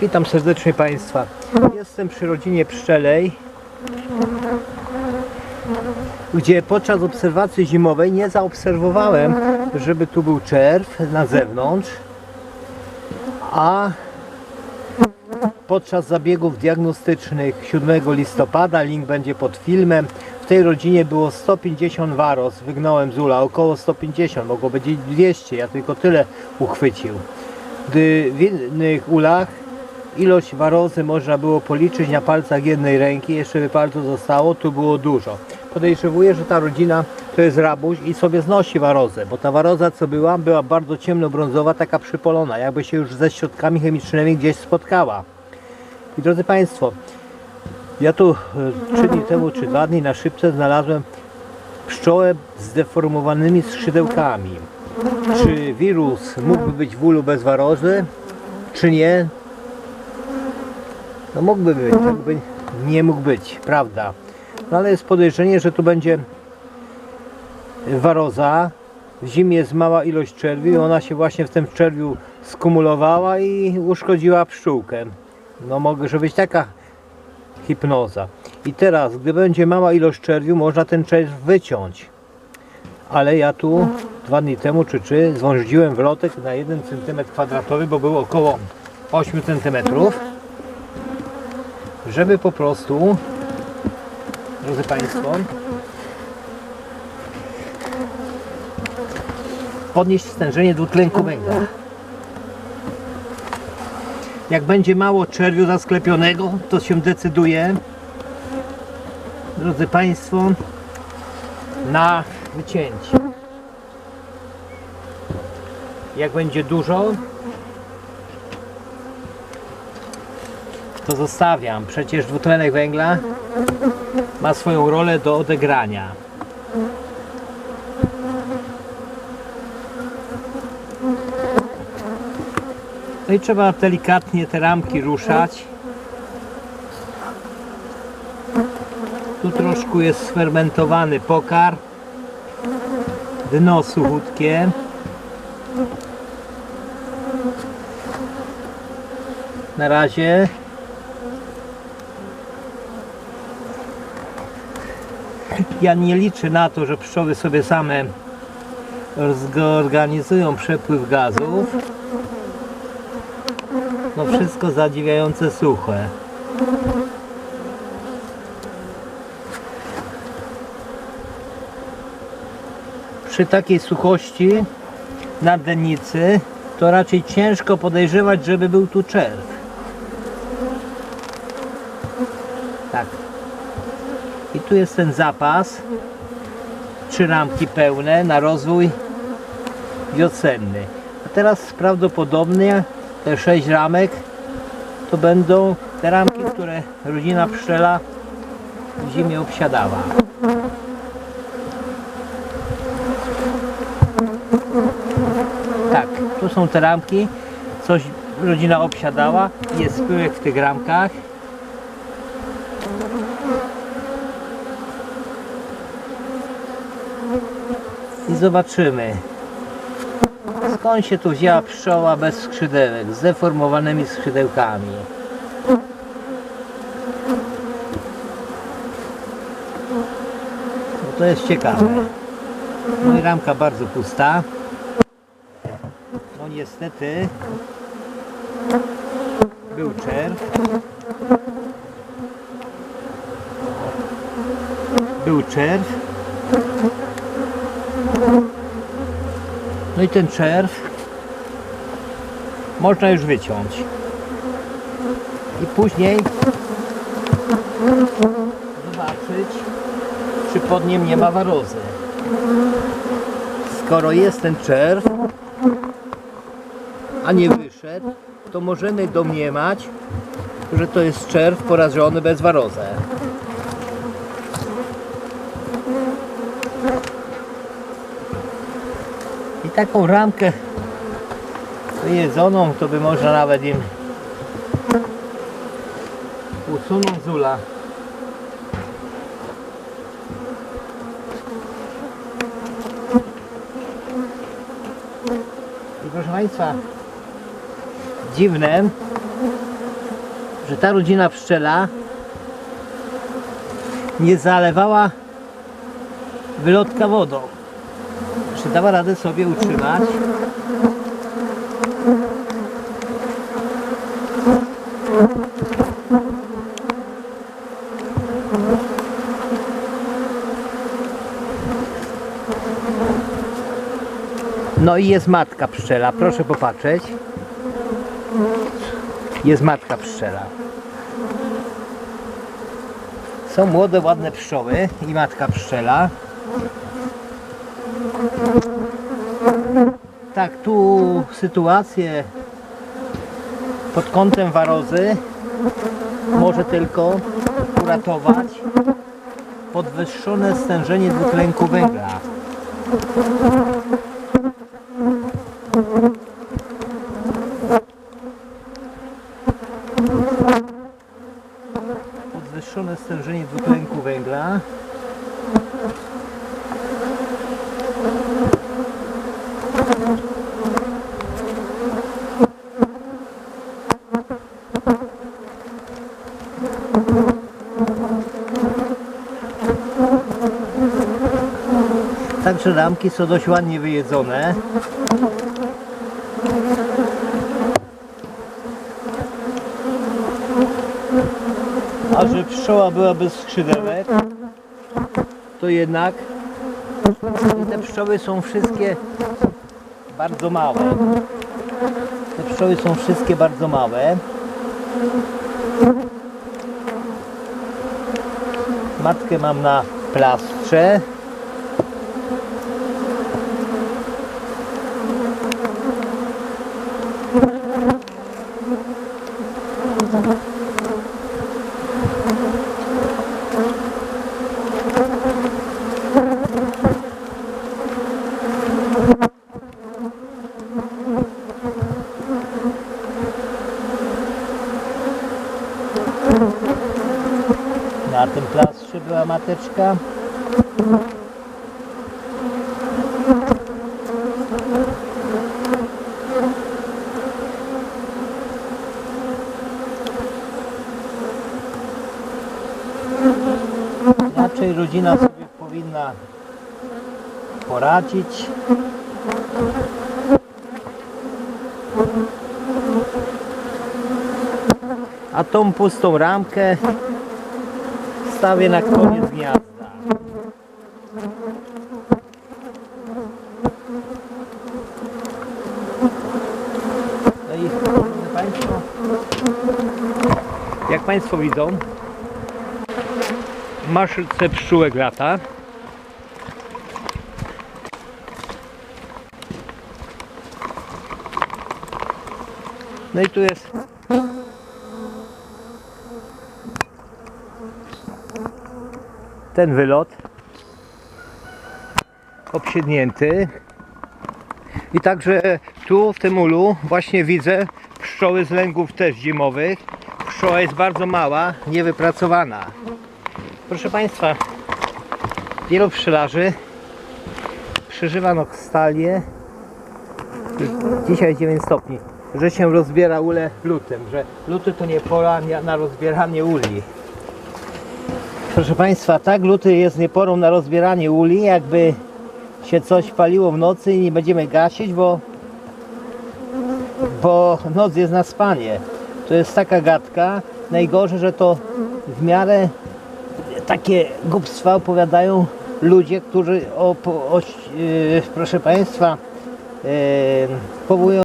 Witam serdecznie Państwa. Jestem przy rodzinie pszczelej, gdzie podczas obserwacji zimowej nie zaobserwowałem, żeby tu był czerw na zewnątrz, a podczas zabiegów diagnostycznych 7 listopada, link będzie pod filmem, w tej rodzinie było 150 waros, wygnąłem z ula, około 150, mogło być i 200, ja tylko tyle uchwycił. Gdy w innych ulach ilość warozy można było policzyć na palcach jednej ręki, jeszcze by zostało, tu było dużo. Podejrzewuję, że ta rodzina to jest rabuś i sobie znosi warozę, bo ta waroza co była, była bardzo ciemnobrązowa, taka przypolona, jakby się już ze środkami chemicznymi gdzieś spotkała. I drodzy Państwo, ja tu e, trzy dni temu, czy dwa dni na szybce znalazłem pszczołę z deformowanymi skrzydełkami. Czy wirus mógłby być w ulu bez warozy, czy nie? No mógłby być, mógłby, nie mógł być, prawda. No ale jest podejrzenie, że tu będzie waroza. W zimie jest mała ilość czerwi i ona się właśnie w tym czerwiu skumulowała i uszkodziła pszczółkę. No może być taka hipnoza. I teraz, gdy będzie mała ilość czerwiu, można ten czerw wyciąć. Ale ja tu dwa dni temu czy trzy zwążdziłem wlotek na 1 cm kwadratowy, bo był około 8 cm, żeby po prostu, drodzy Państwo, podnieść stężenie dwutlenku węgla. Jak będzie mało czerwiu zasklepionego, to się decyduje, drodzy Państwo, na wycięcie. Jak będzie dużo, to zostawiam. Przecież dwutlenek węgla ma swoją rolę do odegrania. No i trzeba delikatnie te ramki ruszać. Tu troszkę jest sfermentowany pokar. Dno suchutkie. Na razie ja nie liczę na to, że pszczoły sobie same zorganizują przepływ gazów. No wszystko zadziwiające suche. Przy takiej suchości na dennicy to raczej ciężko podejrzewać, żeby był tu czerw. I tu jest ten zapas. Trzy ramki pełne na rozwój wiosenny. A teraz prawdopodobnie te sześć ramek to będą te ramki, które rodzina pszczela w zimie obsiadała. Tak, tu są te ramki, coś rodzina obsiadała, jest pyłek w tych ramkach. I zobaczymy, skąd się tu wzięła pszczoła bez skrzydełek, z deformowanymi skrzydełkami. No to jest ciekawe. No i ramka bardzo pusta. No niestety był czerw. Był czerw. I ten czerw można już wyciąć. I później zobaczyć, czy pod nim nie ma warozy. Skoro jest ten czerw, a nie wyszedł, to możemy domniemać, że to jest czerw porażony bez warozę. I taką ramkę wyjedzoną, to by można nawet im usunąć z ula. I proszę Państwa, dziwne, że ta rodzina pszczela nie zalewała wylotka wodą. Że dała radę sobie utrzymać. No i jest matka pszczela, proszę popatrzeć. Jest matka pszczela. Są młode, ładne pszczoły i matka pszczela. Tak, tu sytuację pod kątem warozy może tylko uratować podwyższone stężenie dwutlenku węgla. Podwyższone stężenie dwutlenku węgla Także ramki są dość ładnie wyjedzone. A że pszczoła była bez skrzydełek, to jednak te pszczoły są wszystkie bardzo małe. Te pszczoły są wszystkie bardzo małe. Matkę mam na plastrze. Na tym plastrze była mateczka. Raczej rodzina sobie powinna poradzić. A tą pustą ramkę stawię na koniec gniazda. No i Państwo, jak Państwo widzą, maszynce pszczółek lata. No i tu jest ten wylot obsiednięty. I także tu w tym ulu właśnie widzę pszczoły z lęgów też zimowych. Pszczoła jest bardzo mała, niewypracowana. Proszę Państwa wielu pszczelarzy przeżywa nokstalię dzisiaj 9 stopni że się rozbiera ule w lutym że luty to nie pora na rozbieranie uli Proszę Państwa, tak luty jest nieporą na rozbieranie uli, jakby się coś paliło w nocy i nie będziemy gasić, bo, bo noc jest na spanie. To jest taka gadka. Najgorzej, że to w miarę takie głupstwa opowiadają ludzie, którzy o, o, yy, proszę Państwa, yy, powołują